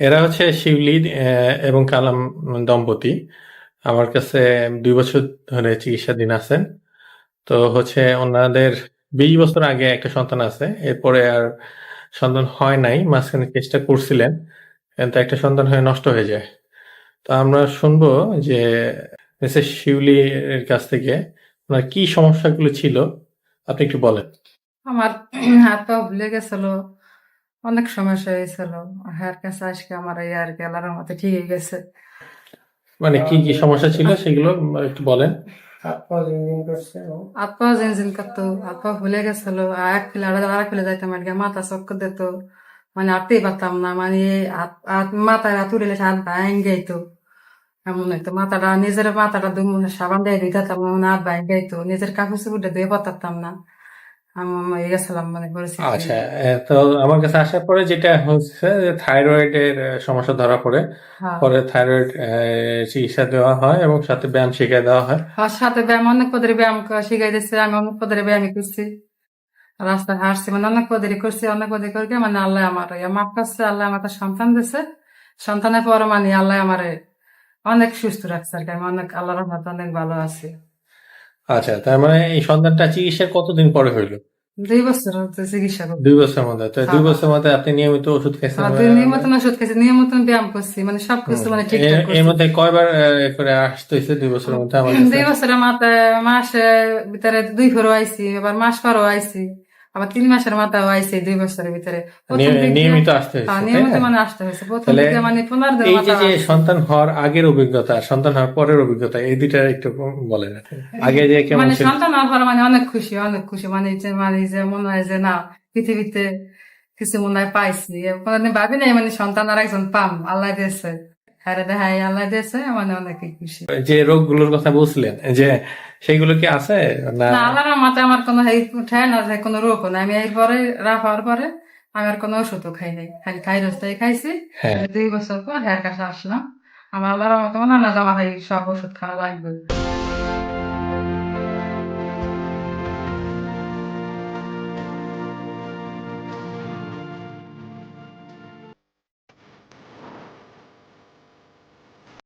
এরা হচ্ছে শিউলি এবং কালাম দম্পতি। আমার কাছে দুই বছর ধরে চিকিৎসাধীন আছেন। তো হচ্ছে ওনাদের বিশ বছর আগে একটা সন্তান আছে। এরপরে আর সন্তান হয় নাই, মাঝখানে চেষ্টা করছিলেন, কিন্তু একটা সন্তান হয়ে নষ্ট হয়ে যায়। তো আমরা শুনব যে মিসেস শিউলি এর কাছ থেকে ওনার কি সমস্যাগুলো ছিল, আপনি একটু বলেন। আমার হাত পা ভুলে গেছিল অনেক সমস্যা হয়েছিল হার কাছে আজকে আমার এই আর কি আল্লাহর মতো ঠিক হয়ে গেছে। মানে কি কি সমস্যা ছিল সেগুলো একটু বলেন। হাত পা জিনজিন করতো হাত পা ভুলে গেছিল। আর এক ফেলে আর আর ফেলে যাইতাম আর কি মাথা চক্কর দিত। মানে আটতেই পারতাম না মানে মাথায় হাত উড়ে হাত ভাঙ গাইতো এমন হইতো। মাথাটা নিজের মাথাটা দু সাবান দিয়ে মানে হাত ভাঙ গাইতো নিজের কাপড় চুপড়ে ধুয়ে পারতাম না। আচ্ছা তো আমার কাছে আসার পরে যেটা হচ্ছে থাইরয়েডের সমস্যা ধরা পড়ে। হ্যাঁ। পরে থাইরয়েড চিকিৎসা দেওয়া হয় এবং সাথে ব্যায়াম শিখিয়ে দেওয়া হয়। আর সাথে ব্যায়াম অনেক পদের ব্যায়াম শিখাই দিচ্ছে আমি অনেক পদের ব্যায়াম করছি। রাস্তায় হাঁটছি মানে অনেক পদের করছি অনেক পদের করে মানে আল্লাহ আমার। মাফ করছে আল্লাহ আমার সন্তান দিছে সন্তানের পর মানে আল্লাহ আমার অনেক সুস্থ রাখছে আর কি। আমি অনেক আল্লাহর রহমতে অনেক ভালো আছি। আচ্ছা তার মানে এই সন্তানটা চিকিৎসা কতদিন পরে হইল? দুই বছর চিকিৎসা করছি দুই বছর মধ্যে তো দুই বছর বছরের মধ্যে আপনি নিয়মিত ওষুধ খাইছেন দুই নিয়মিত ওষুধ খাইছি নিয়মিত ব্যায়াম করছি মানে সব কিছু মানে ঠিকঠাক এর- এর করছি। মধ্যে কয়বার করে আসতে হয়েছে দুই বছরের মধ্যে আমার দুই বছরের মাথায় মাসে ভিতরে দুই ফেরো আইছি এবার মাস পরও আইছি। আবার তিন মাসের মাথায় আইছি দুই বছরের ভিতরে। নিয়মিত আসতে হ্যাঁ, নিয়মিত? মানে আসতে হয়েছে। প্রথম তাহলে দিকে মানে পনেরো দিন এই যে মাথা যে সন্তান হওয়ার আগের অভিজ্ঞতা সন্তান হওয়ার পরের অভিজ্ঞতা এই দুইটা একটু বলেন আগে যে কেমন মানে সন্তান হওয়ার পরে মানে অনেক খুশি অনেক খুশি। মানে যে মানে যে মনে হয় যে না পৃথিবীতে কিছু মনে হয় পাইছি। কোনদিন ভাবি নাই মানে সন্তান আর একজন পাম আল্লাহ দিয়েছে। যে রোগগুলোর কথা বলছিলেন যে সেগুলো কি আছে না? না আল্লাহর রহমতে আমার কোনো উঠায় না যায় কোনো রোগ নাই। আমি এরপরে রাফার পরে আমি আর কোনো ওষুধও খাই নাই। খালি খাই থাইরসটাই খাইছি। হ্যাঁ। দুই বছর পর হ্যার কাছে আসলাম। আমার আল্লাহর মতো না না জামা এই সব ওষুধ খাওয়া লাগবে।